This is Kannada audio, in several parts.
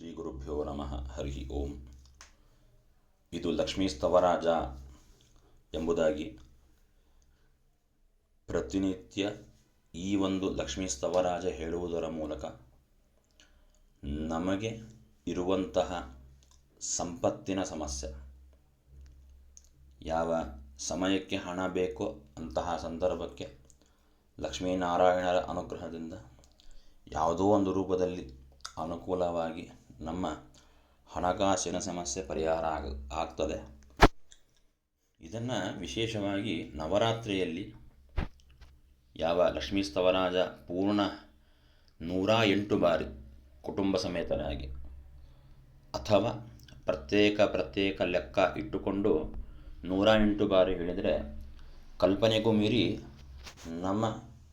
ಶ್ರೀ ಗುರುಭ್ಯೋ ನಮಃ. ಹರಿ ಓಂ. ಇದು ಲಕ್ಷ್ಮೀ ಸ್ತವರಾಜ ಎಂಬುದಾಗಿ ಪ್ರತಿನಿತ್ಯ ಈ ಒಂದು ಲಕ್ಷ್ಮೀ ಸ್ತವರಾಜ ಹೇಳುವುದರ ಮೂಲಕ ನಮಗೆ ಇರುವಂತಹ ಸಂಪತ್ತಿನ ಸಮಸ್ಯೆ, ಯಾವ ಸಮಯಕ್ಕೆ ಹಣ ಬೇಕೋ ಅಂತಹ ಸಂದರ್ಭಕ್ಕೆ ಲಕ್ಷ್ಮೀನಾರಾಯಣರ ಅನುಗ್ರಹದಿಂದ ಯಾವುದೋ ಒಂದು ರೂಪದಲ್ಲಿ ಅನುಕೂಲವಾಗಿ ನಮ್ಮ ಹಣಕಾಸಿನ ಸಮಸ್ಯೆ ಪರಿಹಾರ ಆಗ, ಆಗ್ತದೆ. ಇದನ್ನು ವಿಶೇಷವಾಗಿ ನವರಾತ್ರಿಯಲ್ಲಿ ಯಾವ ಲಕ್ಷ್ಮೀ ಸ್ತವರಾಜ ಪೂರ್ಣ ನೂರ ಎಂಟು ಬಾರಿ ಕುಟುಂಬ ಸಮೇತನಾಗಿ ಅಥವಾ ಪ್ರತ್ಯೇಕ ಪ್ರತ್ಯೇಕ ಲೆಕ್ಕ ಇಟ್ಟುಕೊಂಡು ನೂರ ಎಂಟು ಬಾರಿ ಹೇಳಿದರೆ ಕಲ್ಪನೆಗೂ ಮೀರಿ ನಮ್ಮ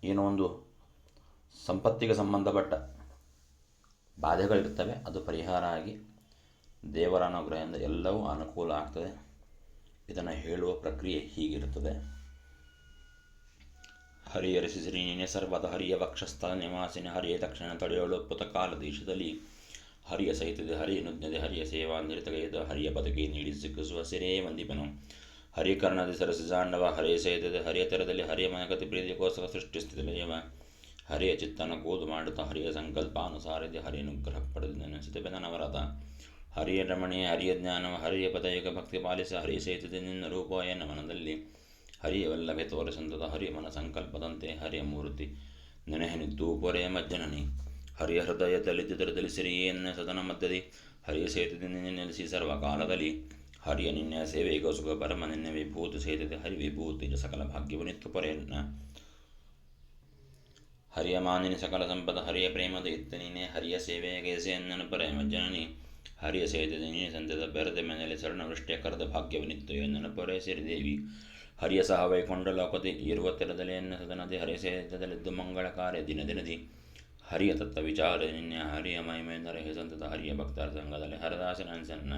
ಏನೋ ಒಂದು ಸಂಪತ್ತಿಗೆ ಸಂಬಂಧಪಟ್ಟ ಬಾಧೆಗಳಿರ್ತವೆ ಅದು ಪರಿಹಾರ ಆಗಿ ದೇವರ ಅನುಗ್ರಹದಿಂದ ಎಲ್ಲವೂ ಅನುಕೂಲ ಆಗ್ತದೆ. ಇದನ್ನು ಹೇಳುವ ಪ್ರಕ್ರಿಯೆ ಹೀಗಿರುತ್ತದೆ. ಹರಿಯರಿಸಿ ಶ್ರೀನಿನೇ ಸರ್ವದ ಹರಿಯ ವಕ್ಷಸ್ಥಳ ನಿವಾಸಿನಿ, ಹರಿಯ ತಕ್ಷಣ ತಡೆಯಲು ಪುತಕಾಲ ದೇಶದಲ್ಲಿ ಹರಿಯ ಸಹಿತದೆ ಹರಿಯ ನುಜ್ಞದೆ ಹರಿಯ ಸೇವಾ ನಿರತಗೈದ ಹರಿಯ ಬದುಕಿ ನೀಡಿ ಸಿಕ್ಕಿಸುವ ಸಿರೇ ಹರಿಕರ್ಣದ ಸರಸಿ ಸರಸಿಜಾಂಡವ ಹರಿಯ ಸಹಿತದೆ ಹರಿಯ ತೆರದಲ್ಲಿ ಹರಿಯ ಮನಗತಿ ಪ್ರೀತಿಗೋಸ್ಕರ ಸೃಷ್ಟಿಸ್ತಿದೆಯವ ಹರಿಯ ಚಿತ್ತನ ಕೂದು ಮಾಡುತ್ತ ಹರಿಯ ಸಂಕಲ್ಪಾನುಸಾರಿದೆ ಹರಿಯ ಅನುಗ್ರಹ ಪಡೆದು ಬೆನವರತ ಹರಿಯ ರಮಣೀಯ, ಹರಿಯ ಜ್ಞಾನವ, ಹರಿಯ ಪದಯುಗ ಭಕ್ತಿ ಪಾಲಿಸ ಹರಿ ಸಹಿತದೆ ನಿನ್ನ ರೂಪ ಎನ್ನ ಮನದಲ್ಲಿ ಹರಿಯ ವಲ್ಲಭೆ ತೋರಿಸಂತದ ಹರಿಯ ಮನ ಸಂಕಲ್ಪದಂತೆ ಹರಿಯ ಮೂರ್ತಿ ನೆನೆಹನಿದ್ದು. ಪೊರೆ ಮಜ್ಜನನಿ, ಹರಿಯ ಹೃದಯದಲ್ಲಿ ಚಿತ್ರದಲ್ಲಿ ಸಿರಿಯನ್ನ ಸದನ ಮಧ್ಯದಿ ಹರಿಯ ಸೇತದೆ ನಿನ್ನೆ ನೆಲೆಸಿ ಸರ್ವಕಾಲದಲ್ಲಿ ಹರಿಯ ನಿನ್ನೆ ಸೇವೆಗೋಸ್ಕರ ಪರಮ ನಿನ್ನೆ ವಿಭೂತಿ ಸೇತದೆ ಹರಿ ವಿಭೂತಿ ಸಕಲ ಭಾಗ್ಯವನಿತ್ತು ಪೊರೆಯನ್ನ ಹರಿಯ ಮಾನಿನಿ ಸಕಲ ಸಂಪದ, ಹರಿಯ ಪ್ರೇಮದ ಇತ್ತ ನೀನೆ, ಹರಿಯ ಸೇವೆಗೆ ಎಸೆಯನ್ನನು ಪರ ಮಜ್ಜನನಿ ಹರಿಯ ಸೇತದೆ ನೀನೆ ಸಂತದ ಬೆರದ ಮನೆಯಲ್ಲಿ ಶರಣವೃಷ್ಟಿಯ ಕರೆದ ಭಾಗ್ಯವನಿತ್ತು ಎನ್ನನು ಪೊರೆ ಸಿರಿದೇವಿ. ಹರಿಯ ಸಹ ವೈಕೊಂಡ ಲೋಕದಿ ಇರುವ ಎನ್ನ ಸದನದಿ ಹರಿಯ ಸೇತದಲ್ಲಿದ್ದು ಮಂಗಳ ಕಾರ್ಯ ದಿನ ದಿನದಿ. ಹರಿಯ ತತ್ವ ವಿಚಾರ ನಿನ್ನೆ, ಹರಿಯ ಮಹಿಮೆಂದರೆ ಸಂತದ ಹರಿಯ ಭಕ್ತರ ಸಂಘದಲ್ಲಿ ಹರದಾಸನ ಅನ್ಸನ್ನ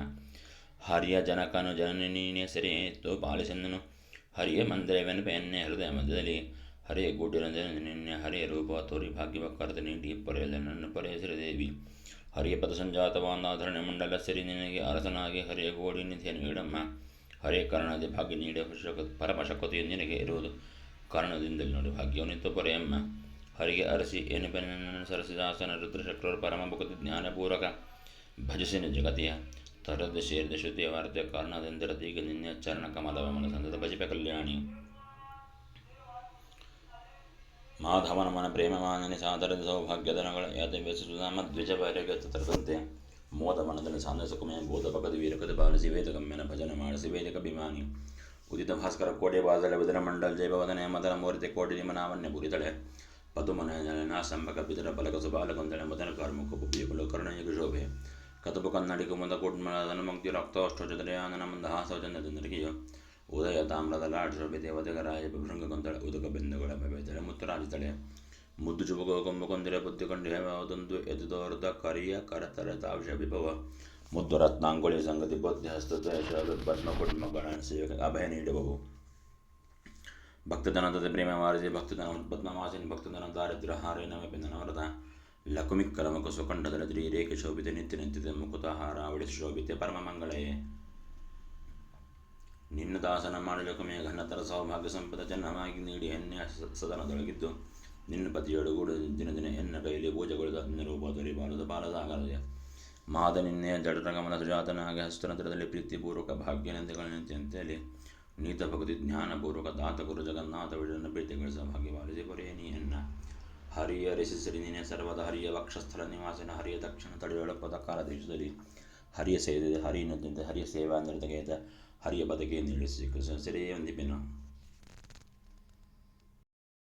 ಹರಿಯ ಜನಕನು ಜನನೀನೇ ಸೆರೆ ಎತ್ತು ಪಾಲಿಸನ್ನನು. ಹರಿಯ ಮಂದಿರವೆನಪ ಎನ್ನೆ ಹೃದಯ ಮಧ್ಯದಲ್ಲಿ. ಹರಿಯ ಗೋಡಿರಂಜನ ನಿನ್ನೆ ಹರೇ ರೂಪ ತೋರಿ ಭಾಗ್ಯವ ನೀಡಿ ಪೊರೆಯಲ್ಲ ನನ್ನ ಪರೆಯಸಿರ ದೇವಿ. ಹರಿಯ ಪದ ಸಂಜಾತವಾದಾಧರಣೆ ಮಂಡಲ ಸಿರಿ ನಿನಗೆ ಅರಸನಾಗಿ ಹರಿಯ ಗೋಡಿ ನಿಧಿಯ ನೀಡಮ್ಮ. ಹರೇ ಕರ್ಣದ ಭಾಗ್ಯ ನೀಡ ಪರಮಶಕ್ತಿಯು ಪರಮ ಶಕ್ತಿಯು ನಿನಗೆ ಇರುವುದು. ಕಾರಣದಿಂದಲೇ ನೋಡಿ ಭಾಗ್ಯವನಿತ್ತು ಪೊರೆಯಮ್ಮ ಹರಿಗೆ ಅರಸಿ ಎನಿಪನ ಸರಸಿದಾಸನ ರುದ್ರಶಕ್ರರು ಪರಮ ಭಕ್ತಿ ಜ್ಞಾನಪೂರ್ವಕ ಭಜಸಿನ ಜಗತಿಯ ತರದ ಸೇರಿದ ವಾರ್ತೆ ವಾರ್ತೆಯ ಕಾರಣದಿಂದಿರತೀಗ ನಿನ್ನೆ ಚರಣ ಕಮಲವ ಮನ ಸಂತದ ಭಜಪ ಕಲ್ಯಾಣಿ. ಮಾಧವನ ಮನ ಪ್ರೇಮಮಾನನೆ ಸಾದರದ ಸೌಭಾಗ್ಯದನಗಳ ಯಾದವ್ಯಸುಧಾಮ ದ್ವಿಜ ತರದಂತೆ ಮೋದ ಮನದಲ್ಲಿ ಸಾಂದ್ರ ಸುಖಮಯ ಬೋಧ ಭಗದ ವೀರಕದ ಬಾಲಿಸಿ ವೇದ ಗಮ್ಯನ ಭಜನೆ ಮಾಡಿಸಿ ವೇದಕ ಅಭಿಮಾನಿ ಉದಿತ ಭಾಸ್ಕರ ಕೋಟೆ ಬಾದಳೆ ವಿದರ ಮಂಡಲ್ ಜೈಭವದನೆ ಮದನ ಮೂರ್ತಿ ಕೋಟಿ ನಿಮನಾವನ್ಯ ಬುರಿದಳೆ ಪದುಮನ ನಾಸಂಬಕ ಬಿದರ ಬಲಕ ಸುಬಾಲಗೊಂದಳೆ ಮದನ ಕಾರ್ಮುಕ ಬುಬ್ಬಿಗಳು ಕರ್ಣಯುಗ ಶೋಭೆ ಕತಬು ಕನ್ನಡಿಗ ಮುಂದ ಕೂಡ್ಮಳದನು ಮುಕ್ತಿ ರಕ್ತೋಷ್ಠೋಜದಯಾನನ ಮುಂದ ಹಾಸವಚಂದ್ರಗಿಯೋ ಉದಯ ತಾಮ್ರದ ಲಾಡ್ ಶೋಭೆ ದೇವದಗರಾಯ ಭೃಂಗ ಗೊಂದಳ ಉದಕ ಬೆಂದುಗಳ ಬೆದಳೆ ಮುತ್ತರಾಜಿತಳೆ ಮುದ್ದು ಚುಬುಗ ಕೊಂಬ ಬುದ್ಧಿ ಕಂಡು ಯಾವುದೊಂದು ಎದುದೋರ್ದ ಕರಿಯ ಕರತರ ತಾವಿಷ ವಿಭವ ಮುದ್ದು ರತ್ನಾಂಗುಳಿ ಸಂಗತಿ ಬುದ್ಧಿ ಹಸ್ತದ ಪದ್ಮ ಕುಟುಂಬ ಗಣನ ಸೇವೆ ಅಭಯ ನೀಡುವವು ಭಕ್ತಧನದ ಪ್ರೇಮ ಮಾರಿಸಿ ಭಕ್ತಧನ ಪದ್ಮವಾಸಿನಿ ಭಕ್ತಧನ ದಾರಿದ್ರ್ಯ ಹಾರೇನ ಬೆಂದನವರದ ಲಕುಮಿಕ್ಕಲ ಮುಖ ಸುಖಂಡದಲ್ಲಿ ರೇಖೆ ಶೋಭಿತೆ ನಿತ್ಯ ನಿಂತಿದೆ ಮುಕುತಹಾರ ಅವಳಿಸಿ ಶೋಭಿತೆ ಪರಮ ಮಂಗಳೇ ನಿನ್ನ ದಾಸನ ಮಾಡಲಿಕ್ಕೆ ಘನತರ ಸೌಭಾಗ್ಯ ಸಂಪದ ಜನ್ಮವಾಗಿ ನೀಡಿ ಎಣ್ಣೆ ಸದನದೊಳಗಿದ್ದು ನಿನ್ನ ಪತಿಯೊಳಗೂಡು ದಿನ ದಿನ ಎನ್ನ ಕೈಯಲ್ಲಿ ಪೂಜೆಗೊಳಿದ ನಿನ್ನ ರೂಪ ಬಾಲದ ಬಾಲದಾಗಲದೆ ಮಾದ ನಿನ್ನೆ ಜಡರ ಗಮನ ಸುಜಾತನಾಗಿ ಹಸ್ತನಂತರದಲ್ಲಿ ಪ್ರೀತಿಪೂರ್ವಕ ಭಾಗ್ಯನಂದಿಗಳಂತೆಯಲ್ಲಿ ನೀತ ಭಕ್ತಿ ಜ್ಞಾನಪೂರ್ವಕ ದಾತ ಗುರು ಜಗನ್ನಾಥ ವಿಡನ್ನು ಪ್ರೀತಿಗಳಿಸ ಭಾಗ್ಯವಾಲಿಸಿ ಪೊರೆಯ ನೀಯನ್ನ ಹರಿಯ ರಿಸಿಸರಿ ನಿನ್ನೆ ಸರ್ವದ ಹರಿಯ ವಕ್ಷಸ್ಥಳ ನಿವಾಸಿನ ಹರಿಯ ದಕ್ಷಿಣ ತಡೆಯೊಳಪದ ಕಾಲ ದೇಶದಲ್ಲಿ ಹರಿಯ ಸೇರಿದೆ ಹರಿಯ ಹರಿಯ ಸೇವಾ ನಿರ್ದಗೆದ ಹರಿಯ ಬದಗೆ ನಿಲ್ಲಿಸಿ ಸೆರೆಯೇ ಒಂದಿಪೆನು